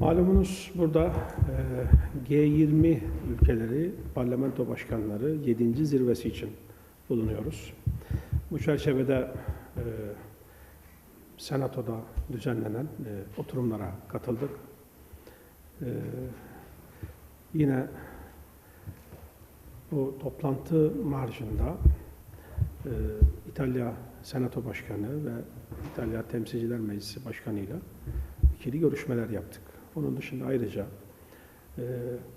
Malumunuz burada e, G20 ülkeleri parlamento başkanları 7. zirvesi için bulunuyoruz. Bu çerçevede e, Senato'da düzenlenen e, oturumlara katıldık. Yine bu toplantı marjında İtalya Senato Başkanı ve İtalya Temsilciler Meclisi Başkanı ile ikili görüşmeler yaptık. Onun dışında ayrıca e,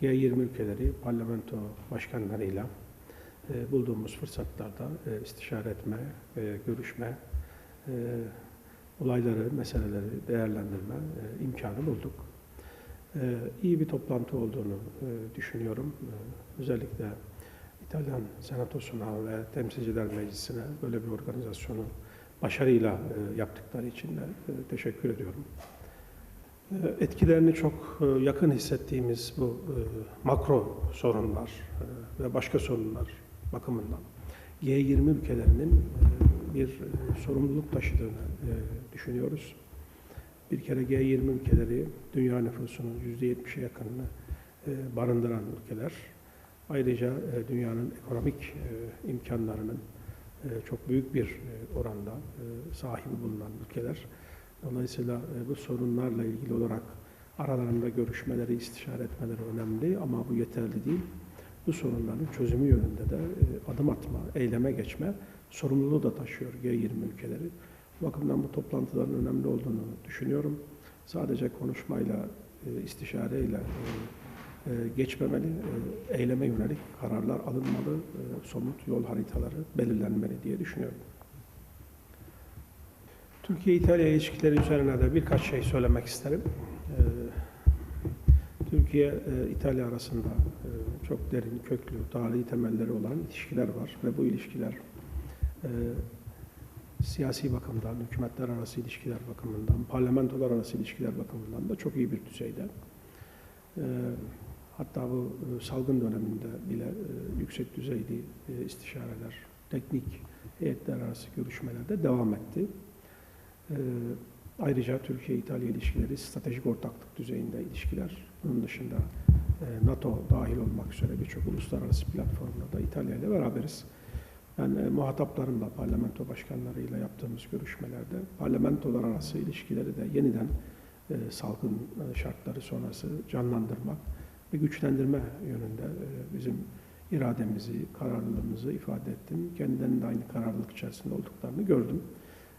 G20 ülkeleri parlamento başkanlarıyla e, bulduğumuz fırsatlarda e, istişare etme, görüşme, olayları, meseleleri değerlendirme imkanı bulduk. İyi bir toplantı olduğunu düşünüyorum. Özellikle İtalyan Senatosu'na ve Temsilciler Meclisi'ne böyle bir organizasyonu başarıyla yaptıkları için de teşekkür ediyorum. E, Etkilerini çok e, yakın hissettiğimiz bu e, makro sorunlar e, ve başka sorunlar bakımından G20 ülkelerinin bir sorumluluk taşıdığını düşünüyoruz. Bir kere G20 ülkeleri dünya nüfusunun %70'e yakınını barındıran ülkeler. Ayrıca dünyanın ekonomik imkanlarının çok büyük bir oranda sahibi bulunan ülkeler. Dolayısıyla e, bu sorunlarla ilgili olarak aralarında görüşmeleri, istişare etmeleri önemli ama bu yeterli değil. Bu sorunların çözümü yönünde de e, adım atma, eyleme geçme sorumluluğu da taşıyor G20 ülkeleri. Bu bakımdan bu toplantıların önemli olduğunu düşünüyorum. Sadece konuşmayla, e, istişareyle geçmemeli, eyleme yönelik kararlar alınmalı, somut yol haritaları belirlenmeli diye düşünüyorum. Türkiye-İtalya ilişkileri üzerine de birkaç şey söylemek isterim. Ee, Türkiye-İtalya arasında e, çok derin, köklü, tarihi temelleri olan ilişkiler var ve bu ilişkiler e, siyasi bakımdan, hükümetler arası ilişkiler bakımından, parlamentolar arası ilişkiler bakımından da çok iyi bir düzeyde. E, Hatta bu e, salgın döneminde bile e, yüksek düzeyli e, istişareler, teknik heyetler arası görüşmelerde devam etti. Ee, Ayrıca Türkiye-İtalya ilişkileri stratejik ortaklık düzeyinde ilişkiler. Bunun dışında e, NATO dahil olmak üzere birçok uluslararası platformda da İtalya ile beraberiz. Ben e, muhataplarımla, parlamento başkanlarıyla yaptığımız görüşmelerde parlamentolar arası ilişkileri de yeniden e, salgın e, şartları sonrası canlandırmak ve güçlendirme yönünde e, bizim irademizi, kararlılığımızı ifade ettim. Kendilerinin de aynı kararlılık içerisinde olduklarını gördüm.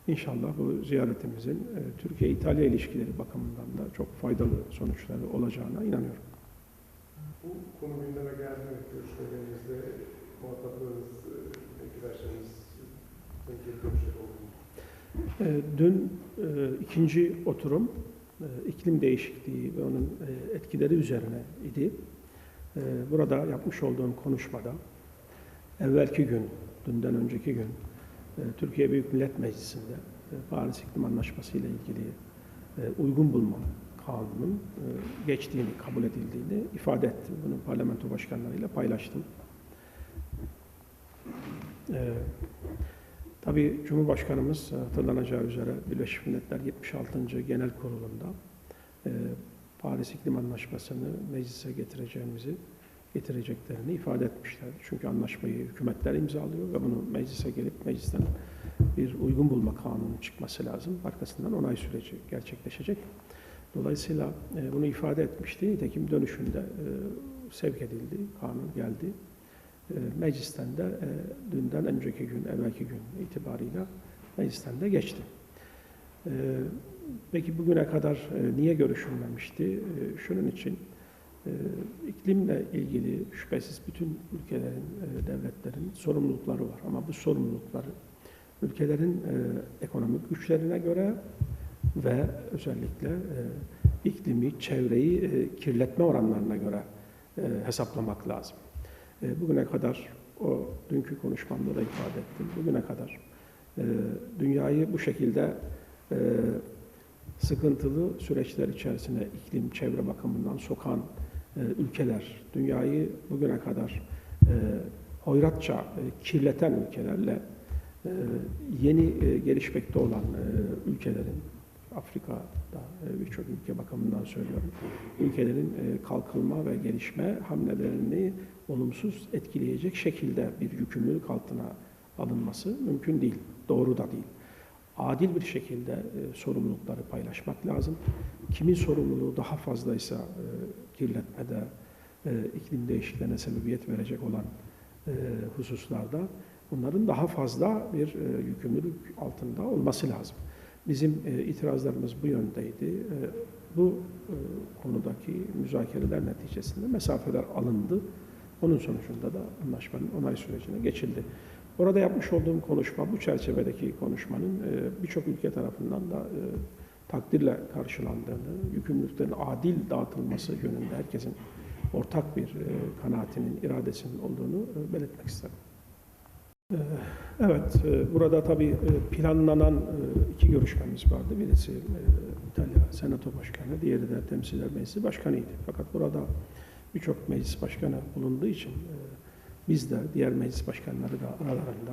İnşallah bu ziyaretimizin e, Türkiye-İtalya ilişkileri bakımından da çok faydalı sonuçları olacağına inanıyorum. Bu konu gündeme geldi mi görüşmelerinizde muhataplarınız, e, arkadaşlarınız, Türkiye görüşleri oldu mu? E, Dün e, ikinci oturum e, iklim değişikliği ve onun e, etkileri üzerine idi. E, Burada yapmış olduğum konuşmada evvelki gün, dünden önceki gün e, Türkiye Büyük Millet Meclisi'nde e, Paris İklim Anlaşması ile ilgili e, uygun bulma kanunun e, geçtiğini, kabul edildiğini ifade ettim. Bunu parlamento başkanlarıyla paylaştım. E, Tabii Cumhurbaşkanımız hatırlanacağı üzere Birleşmiş Milletler 76. Genel Kurulu'nda Paris İklim Anlaşması'nı meclise getireceğimizi, getireceklerini ifade etmişler. Çünkü anlaşmayı hükümetler imzalıyor ve bunu meclise gelip meclisten bir uygun bulma kanunu çıkması lazım. Arkasından onay süreci gerçekleşecek. Dolayısıyla e, bunu ifade etmişti. Nitekim dönüşünde e, sevk edildi, kanun geldi. E, Meclisten de e, dünden önceki gün, evvelki gün itibarıyla meclisten de geçti. E, Peki bugüne kadar e, niye görüşülmemişti? E, Şunun için e, iklimle ilgili şüphesiz bütün ülkelerin, e, devletlerin sorumlulukları var. Ama bu sorumlulukları ülkelerin e, ekonomik güçlerine göre ve özellikle e, iklimi, çevreyi kirletme oranlarına göre hesaplamak lazım. Bugüne kadar, o dünkü konuşmamda da ifade ettim, bugüne kadar dünyayı bu şekilde sıkıntılı süreçler içerisine iklim, çevre bakımından sokan ülkeler, dünyayı bugüne kadar e, hoyratça e, kirleten ülkelerle e, yeni e, gelişmekte olan e, ülkelerin Afrika'da e, birçok ülke bakımından söylüyorum. Ülkelerin e, kalkınma ve gelişme hamlelerini olumsuz etkileyecek şekilde bir yükümlülük altına alınması mümkün değil, doğru da değil. Adil bir şekilde e, sorumlulukları paylaşmak lazım. Kimin sorumluluğu daha fazlaysa e, kirletmede, e, iklim değişikliğine sebebiyet verecek olan e, hususlarda bunların daha fazla bir e, yükümlülük altında olması lazım. Bizim e, itirazlarımız bu yöndeydi. E, bu e, konudaki müzakereler neticesinde mesafeler alındı. Onun sonucunda da anlaşmanın onay sürecine geçildi. Orada yapmış olduğum konuşma, bu çerçevedeki konuşmanın e, birçok ülke tarafından da e, takdirle karşılandığını, yükümlülüklerin adil dağıtılması yönünde herkesin ortak bir e, kanaatinin, iradesinin olduğunu belirtmek isterim. Evet, burada tabii planlanan iki görüşmemiz vardı. Birisi İtalya Senato Başkanı, diğeri de Temsiller Meclisi Başkanı'ydı. Fakat burada birçok meclis başkanı bulunduğu için biz de diğer meclis başkanları da aralarında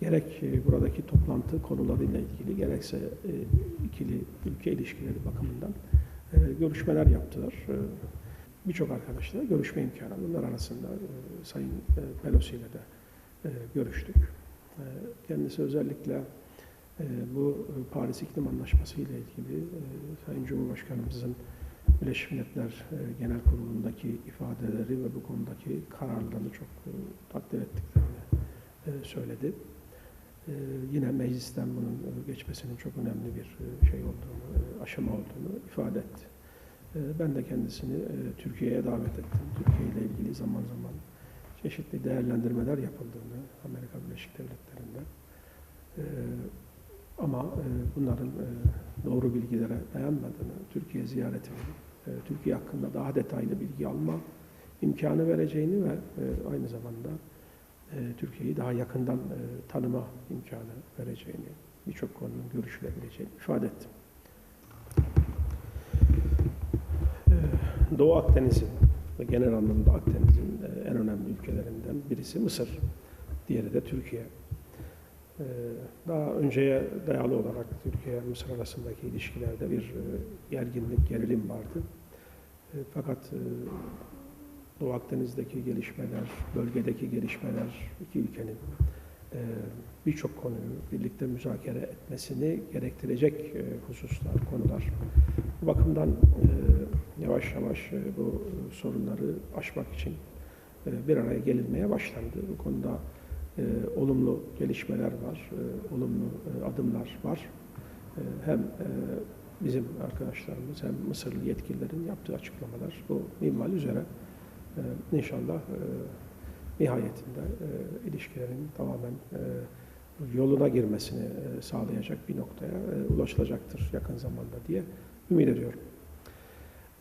gerek e, buradaki toplantı konularıyla ilgili gerekse e, ikili ülke ilişkileri bakımından e, görüşmeler yaptılar. Birçok arkadaşla görüşme imkanı. Bunlar arasında Sayın Pelosi ile de görüştük. Kendisi özellikle bu Paris İklim Anlaşması ile ilgili Sayın Cumhurbaşkanımızın Birleşmiş Milletler e, Genel Kurulu'ndaki ifadeleri ve bu konudaki kararlarını çok e, takdir ettiklerini e, söyledi. Yine meclisten bunun geçmesinin çok önemli bir şey olduğunu, aşama olduğunu ifade etti. Ben de kendisini Türkiye'ye davet ettim. Türkiye ile ilgili zaman zaman çeşitli değerlendirmeler yapıldığını Amerika Birleşik Devletleri'nde ama bunların doğru bilgilere dayanmadığını, Türkiye ziyaretinin Türkiye hakkında daha detaylı bilgi alma imkanı vereceğini ve e, aynı zamanda e, Türkiye'yi daha yakından e, tanıma imkanı vereceğini, birçok konunun görüşülebileceğini ifade ettim. E, Doğu Akdeniz'in ve genel anlamda Akdeniz'in en önemli ülkelerinden birisi Mısır, diğeri de Türkiye. E, Daha önceye dayalı olarak Türkiye ve Mısır arasındaki ilişkilerde bir e, gerginlik, gerilim vardı. E, Fakat e, Doğu Akdeniz'deki gelişmeler, bölgedeki gelişmeler, iki ülkenin birçok konuyu birlikte müzakere etmesini gerektirecek hususlar, konular. Bu bakımdan yavaş yavaş bu sorunları aşmak için bir araya gelinmeye başlandı. Bu konuda e, olumlu gelişmeler var, e, olumlu e, adımlar var. E, hem e, bizim arkadaşlarımız hem Mısırlı yetkililerin yaptığı açıklamalar bu minval üzere e, inşallah e, nihayetinde e, ilişkilerin tamamen e, yoluna girmesini e, sağlayacak bir noktaya e, ulaşılacaktır yakın zamanda diye ümit ediyorum.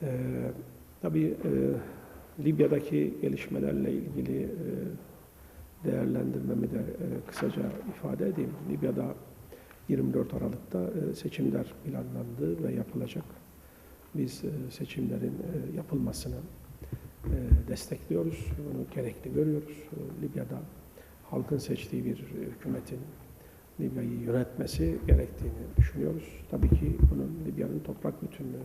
E, tabii e, Libya'daki gelişmelerle ilgili e, değerlendirmemi de e, kısaca ifade edeyim. Libya'da 24 Aralık'ta e, seçimler planlandı ve yapılacak. Biz e, seçimlerin e, yapılmasını e, destekliyoruz, bunu gerekli görüyoruz. E, Libya'da halkın seçtiği bir hükümetin Libya'yı yönetmesi gerektiğini düşünüyoruz. Tabii ki bunun Libya'nın toprak bütünlüğü,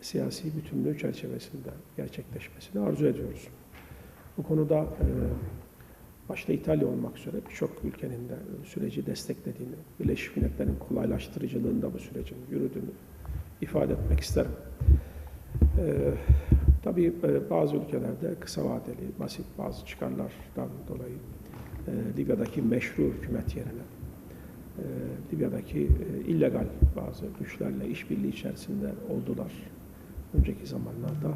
siyasi bütünlüğü çerçevesinde gerçekleşmesini arzu ediyoruz. Bu konuda e, başta İtalya olmak üzere birçok ülkenin de süreci desteklediğini, Birleşmiş Milletler'in kolaylaştırıcılığında bu sürecin yürüdüğünü ifade etmek isterim. E, tabii e, bazı ülkelerde kısa vadeli, basit bazı çıkarlardan dolayı e, Libya'daki meşru hükümet yerine e, Libya'daki e, illegal bazı güçlerle işbirliği içerisinde oldular önceki zamanlarda.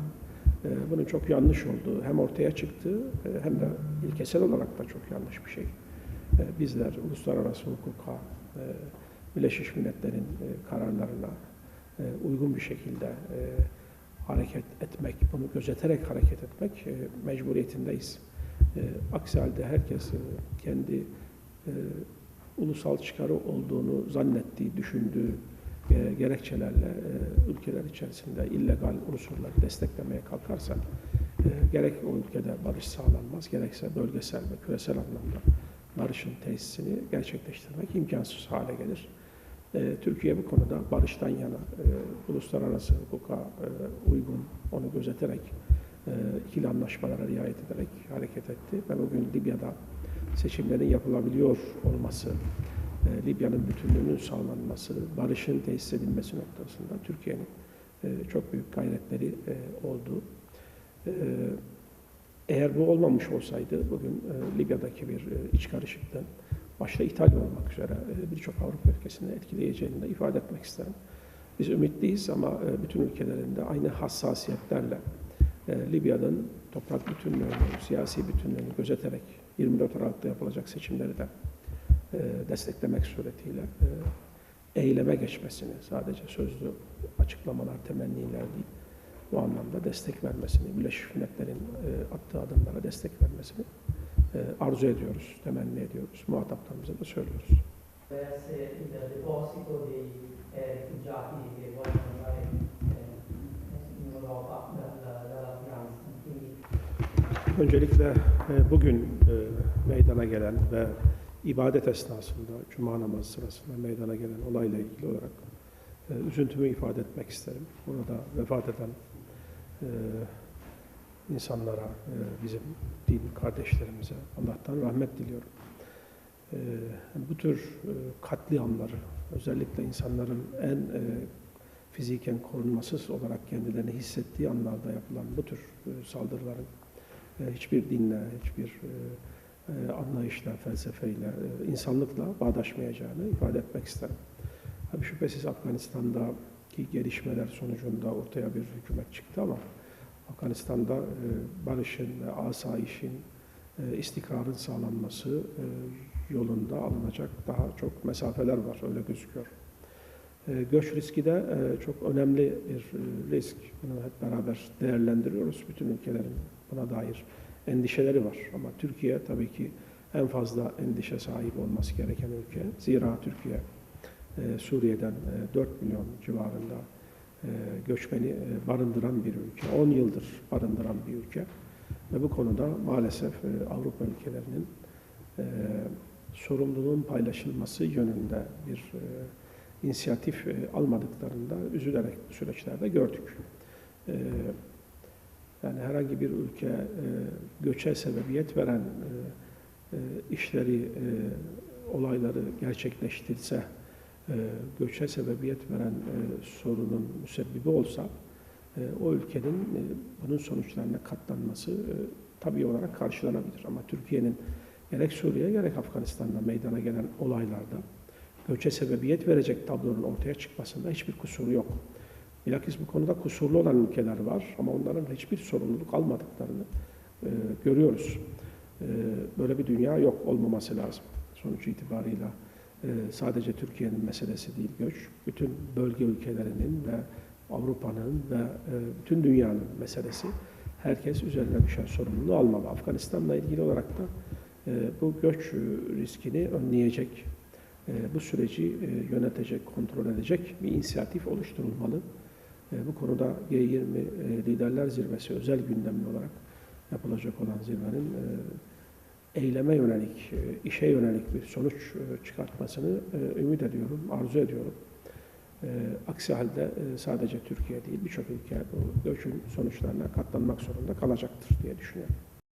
E, bunun çok yanlış olduğu hem ortaya çıktı e, hem de ilkesel olarak da çok yanlış bir şey. E, bizler uluslararası hukuka, e, Birleşmiş Milletler'in e, kararlarına uygun bir şekilde hareket etmek, bunu gözeterek hareket etmek mecburiyetindeyiz. Aksi halde herkes kendi ulusal çıkarı olduğunu zannettiği, düşündüğü gerekçelerle e, ülkeler içerisinde illegal unsurları desteklemeye kalkarsa e, gerek o ülkede barış sağlanmaz, gerekse bölgesel ve küresel anlamda barışın tesisini gerçekleştirmek imkansız hale gelir. E, Türkiye bu konuda barıştan yana, e, uluslararası hukuka e, uygun, onu gözeterek, e, ikili anlaşmalara riayet ederek hareket etti. Ve bugün Libya'da seçimlerin yapılabiliyor olması, e, Libya'nın bütünlüğünün sağlanması, barışın tesis edilmesi noktasında Türkiye'nin e, çok büyük gayretleri e, oldu. E, eğer bu olmamış olsaydı bugün Libya'daki bir iç karışıklığın başta İtalya olmak üzere birçok Avrupa ülkesini etkileyeceğini de ifade etmek isterim. Biz ümitliyiz ama bütün ülkelerinde aynı hassasiyetlerle Libya'nın toprak bütünlüğünü, siyasi bütünlüğünü gözeterek 24 Aralık'ta yapılacak seçimleri de desteklemek suretiyle e, eyleme geçmesini, sadece sözlü açıklamalar, temenniler değil, bu anlamda destek vermesini, Birleşmiş Milletler'in e, attığı adımlara destek vermesini e, arzu ediyoruz, temenni ediyoruz. Muhataplarımıza da söylüyoruz. Öncelikle e, bugün e, meydana gelen ve ibadet esnasında, cuma namazı sırasında meydana gelen olayla ilgili olarak e, üzüntümü ifade etmek isterim. Burada vefat eden e, insanlara, e, bizim din kardeşlerimize Allah'tan rahmet diliyorum. E, bu tür e, katliamları, özellikle insanların en e, fiziken korunmasız olarak kendilerini hissettiği anlarda yapılan bu tür e, saldırıların e, hiçbir dinle, hiçbir e, anlayışla, felsefeyle, e, insanlıkla bağdaşmayacağını ifade etmek isterim. Tabii şüphesiz Afganistan'daki gelişmeler sonucunda ortaya bir hükümet çıktı ama Afganistan'da e, barışın ve asayişin, e, istikrarın sağlanması e, yolunda alınacak daha çok mesafeler var, öyle gözüküyor. E, Göç riski de e, çok önemli bir e, risk. Bunu hep beraber değerlendiriyoruz. Bütün ülkelerin buna dair endişeleri var. Ama Türkiye tabii ki en fazla endişe sahibi olması gereken ülke. Zira Türkiye e, Suriye'den e, 4 milyon civarında e, göçmeni e, barındıran bir ülke. 10 yıldır barındıran bir ülke. Ve bu konuda maalesef Avrupa ülkelerinin sorumluluğun paylaşılması yönünde bir e, inisiyatif almadıklarında üzülerek süreçlerde gördük. E, yani herhangi bir ülke e, göçe sebebiyet veren e, e, işleri, e, olayları gerçekleştirse, e, göçe sebebiyet veren e, sorunun müsebbibi olsa, e, o ülkenin e, bunun sonuçlarına katlanması e, tabii olarak karşılanabilir. Ama Türkiye'nin gerek Suriye gerek Afganistan'da meydana gelen olaylarda göçe sebebiyet verecek tablonun ortaya çıkmasında hiçbir kusuru yok. Bilakis bu konuda kusurlu olan ülkeler var ama onların hiçbir sorumluluk almadıklarını e, görüyoruz. E, böyle bir dünya yok, olmaması lazım. Sonuç itibarıyla e, sadece Türkiye'nin meselesi değil göç, bütün bölge ülkelerinin ve Avrupa'nın ve e, bütün dünyanın meselesi. Herkes üzerine düşen sorumluluğu almalı. Afganistan'la ilgili olarak da e, bu göç riskini önleyecek, e, bu süreci e, yönetecek, kontrol edecek bir inisiyatif oluşturulmalı. E, Bu konuda G20 e, Liderler Zirvesi özel gündemli olarak yapılacak olan zirvenin e, eyleme yönelik, işe yönelik bir sonuç çıkartmasını ümit ediyorum, arzu ediyorum. Aksi halde sadece Türkiye değil birçok ülke bu göçün sonuçlarına katlanmak zorunda kalacaktır diye düşünüyorum.